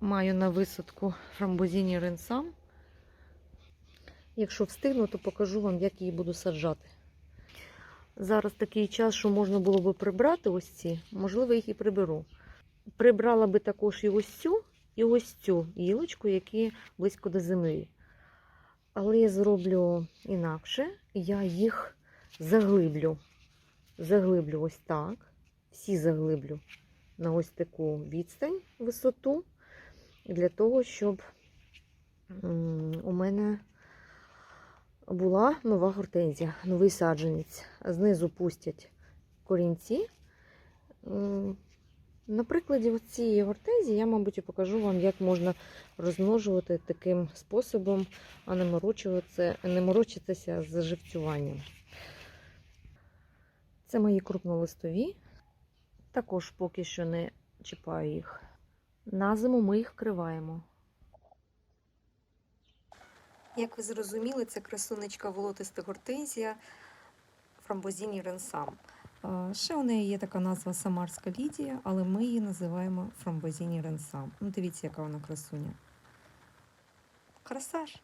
Маю на висадку фрамбозіні ренсам. Якщо встигну, то покажу вам, як її буду саджати. Зараз такий час, що можна було би прибрати ось ці, можливо, їх і приберу. Прибрала би також і ось цю, і ось цю гілочку, які близько до землі. Але я зроблю інакше, я їх заглиблю. Заглиблю ось так. Всі заглиблю на ось таку відстань, висоту, для того, щоб у мене була нова гортензія, новий саджанець. Знизу пустять корінці. На прикладі цієї гортензії я, мабуть, покажу вам, як можна розмножувати таким способом, а не, морочуватися, не морочитися з живцюванням. Це мої крупнолистові. Також поки що не чіпаю їх. На зиму ми їх вкриваємо. Як ви зрозуміли, це красунечка волотиста гортензія фрамбозіні ренсам. Ще у неї є така назва Самарська Лідія, але ми її називаємо фрамбозіні ренсам. Ну, дивіться, яка вона красуня. Краса ж!